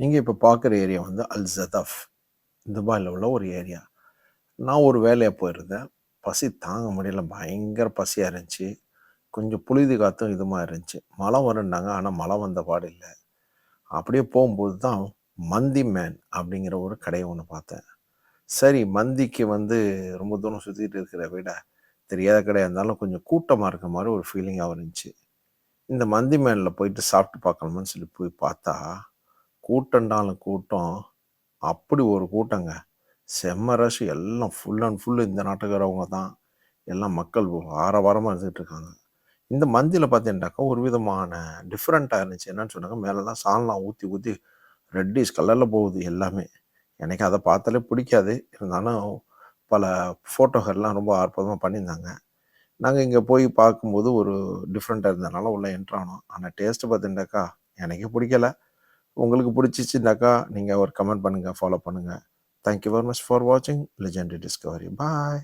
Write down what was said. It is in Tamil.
நீங்கள் இப்போ பார்க்குற ஏரியா வந்து அல் ஜதஃப் துபாயில் உள்ள ஒரு ஏரியா நான் ஒரு வேலையாக போயிருந்தேன். பசி தாங்க முடியல. பயங்கர பசியாக இருந்துச்சு. கொஞ்சம் புழுதி காற்றும் இதுமாக இருந்துச்சு. மழை வரும்னாங்க. ஆனால் மழை வந்த பாடு இல்லை. அப்படியே போகும்போது தான் மந்தி மேன் அப்படிங்கிற ஒரு கடையை ஒன்று பார்த்தேன். சரி மந்திக்கு வந்து ரொம்ப தூரம் சுற்றிட்டு இருக்கிற விட தெரியாத கடையாக இருந்தாலும் கொஞ்சம் கூட்டமாக இருக்க மாதிரி ஒரு ஃபீலிங்காக இருந்துச்சு. இந்த மந்தி மேனில் போயிட்டு சாப்பிட்டு பார்க்கணுமான்னு சொல்லி போய் பார்த்தா கூட்டம்டாலும் கூட்டம். அப்படி ஒரு கூட்டங்க. செம்ம ரஷ் எல்லாம் ஃபுல் அண்ட் ஃபுல் இந்த நாட்டுக்காரவங்க தான். எல்லாம் மக்கள் ஆரவாரமாக இருந்துகிட்டு இருக்காங்க. இந்த மந்தியில் பார்த்தீங்கன்னாக்கா ஒரு விதமான டிஃப்ரெண்ட்டாக இருந்துச்சு. என்னன்னு சொன்னாங்க மேலெல்லாம் சால்லாம் ஊற்றி ஊற்றி ரெட்டிஷ் கலரில் போகுது எல்லாமே. எனக்கு அதை பார்த்தாலே பிடிக்காது. இருந்தாலும் பல ஃபோட்டோகள்லாம் ரொம்ப அற்புதமாக பண்ணியிருந்தாங்க. நாங்கள் இங்கே போய் பார்க்கும்போது ஒரு டிஃப்ரெண்ட்டாக இருந்ததுனால உள்ளே என்ட்ரானோம் ஆனால் டேஸ்ட்டு பார்த்தீங்கன்னாக்கா எனக்கே பிடிக்கல. உங்களுக்கு பிடிச்சிச்சுனாக்கா நீங்கள் ஒரு கமெண்ட் பண்ணுங்கள் ஃபாலோ பண்ணுங்கள் thank you very much for வாட்சிங் லெஜெண்டரி டிஸ்கவரி பாய்